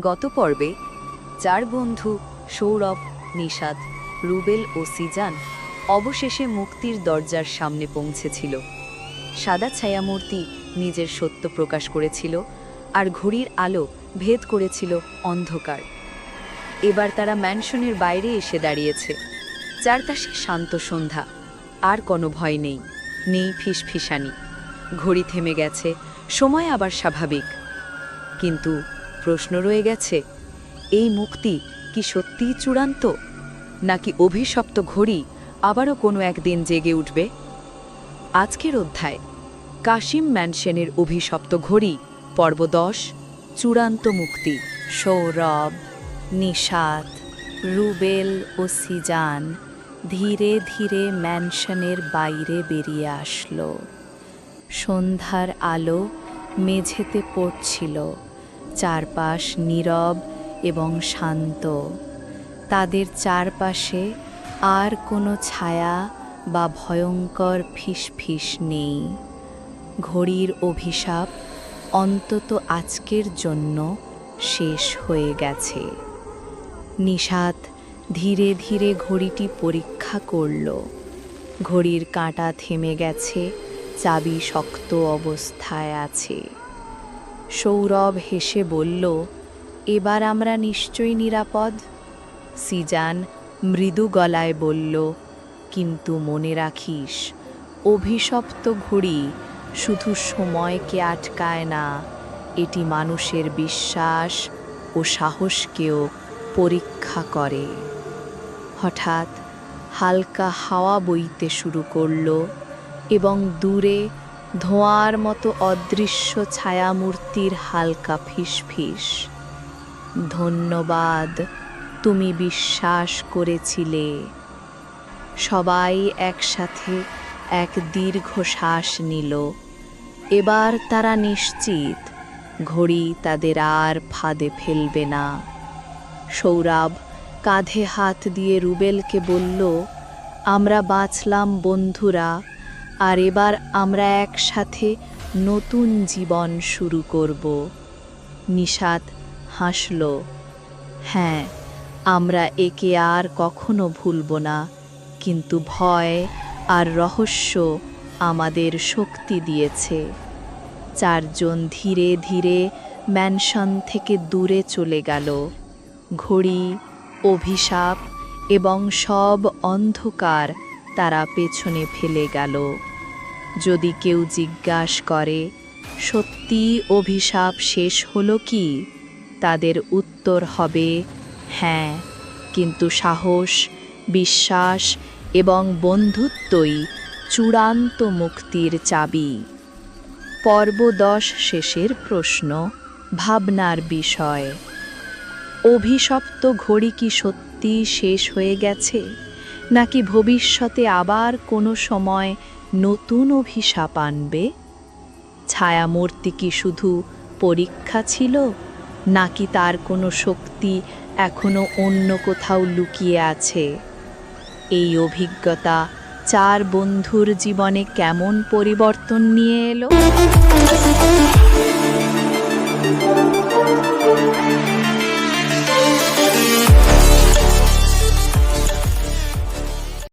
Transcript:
গত পর্বে চার বন্ধু সৌরভ নিষাদ রুবেল ও সিজান অবশেষে মুক্তির দরজার সামনে পৌঁছেছিল। সাদা ছায়ামূর্তি নিজের সত্য প্রকাশ করেছিল আর ঘড়ির আলো ভেদ করেছিল অন্ধকার। এবার তারা ম্যানশনের বাইরে এসে দাঁড়িয়েছে। চারপাশে শান্ত সন্ধ্যা, আর কোনো ভয় নেই নেই ফিসফিসানি। ঘড়ি থেমে গেছে, সময় আবার স্বাভাবিক। কিন্তু প্রশ্ন রয়ে গেছে, এই মুক্তি কি সত্যিই চূড়ান্ত, নাকি অভিশপ্ত ঘড়ি আবারও কোনো একদিন জেগে উঠবে? আজকের অধ্যায়, কাশিম ম্যানশনের অভিশপ্ত ঘড়ি, পর্ব দশ, চূড়ান্ত মুক্তি, সৌরভ নিষাদ রুবেল ও সিজান ধীরে ধীরে ম্যানশনের বাইরে বেরিয়ে আসলো। সন্ধ্যার আলো মেঝেতে পড়ছিল চারপাশ নীরব এবং শান্ত। তাদের চারপাশে আর কোনো ছায়া বা ভয়ঙ্কর ফিসফিস নেই। ঘড়ির অভিশাপ অন্তত আজকের জন্য শেষ হয়ে গেছে। নিষাদ ধীরে ধীরে ঘড়িটি পরীক্ষা করল। ঘড়ির কাঁটা থেমে গেছে, চাবি শক্ত অবস্থায় আছে। সৌরভ হেসে বলল, এবার আমরা নিশ্চয়ই নিরাপদ? সিজান মৃদু গলায় বলল, কিন্তু মনে রাখিস, অভিশপ্ত ঘড়ি শুধু সময়কে আটকায় না, এটি মানুষের বিশ্বাস ও সাহসকেও পরীক্ষা করে। হঠাৎ হালকা হাওয়া বইতে শুরু করল এবং দূরে ধোঁয়ার মতো অদৃশ্য ছায়ামূর্তির হালকা ফিসফিস। ধন্যবাদ, তুমি বিশ্বাস করেছিলে। সবাই একসাথে এক দীর্ঘ শ্বাস নিল। এবার তারা নিশ্চিত, ঘড়ি তাদের আর ফাঁদে ফেলবে না। সৌরভ কাঁধে হাত দিয়ে রুবেলকে বলল, আমরা বাঁচলাম, বন্ধুরা। আর এবার আমরা একসাথে নতুন জীবন শুরু করব। নিষাদ হাসল হ্যাঁ আমরা একে আর কখনো ভুলব না, কিন্তু ভয় আর রহস্য আমাদের শক্তি দিয়েছে। চারজন ধীরে ধীরে ম্যানশন থেকে দূরে চলে গেল। ঘড়ি, অভিশাপ এবং সব অন্ধকার তারা পেছনে ফেলে গেল। যদি কেউ জিজ্ঞাস করে, সত্যি অভিশাপ শেষ হলো কি? তাদের উত্তর হবে হ্যাঁ কিন্তু সাহস, বিশ্বাস এবং বন্ধুত্বই চূড়ান্ত মুক্তির চাবি। পর্ব দশ শেষের প্রশ্ন, ভাবনার বিষয়। অভিশপ্ত ঘড়ি কি সত্যি শেষ হয়ে গেছে? নাকি ভবিষ্যতে আবার কোনো সময় নতুন অভিশাপ আনবে? ছায়ামূর্তি কি শুধু পরীক্ষা ছিল, নাকি তার কোনো শক্তি এখনও অন্য কোথাও লুকিয়ে আছে? এই অভিজ্ঞতা চার বন্ধুর জীবনে কেমন পরিবর্তন নিয়ে এলো?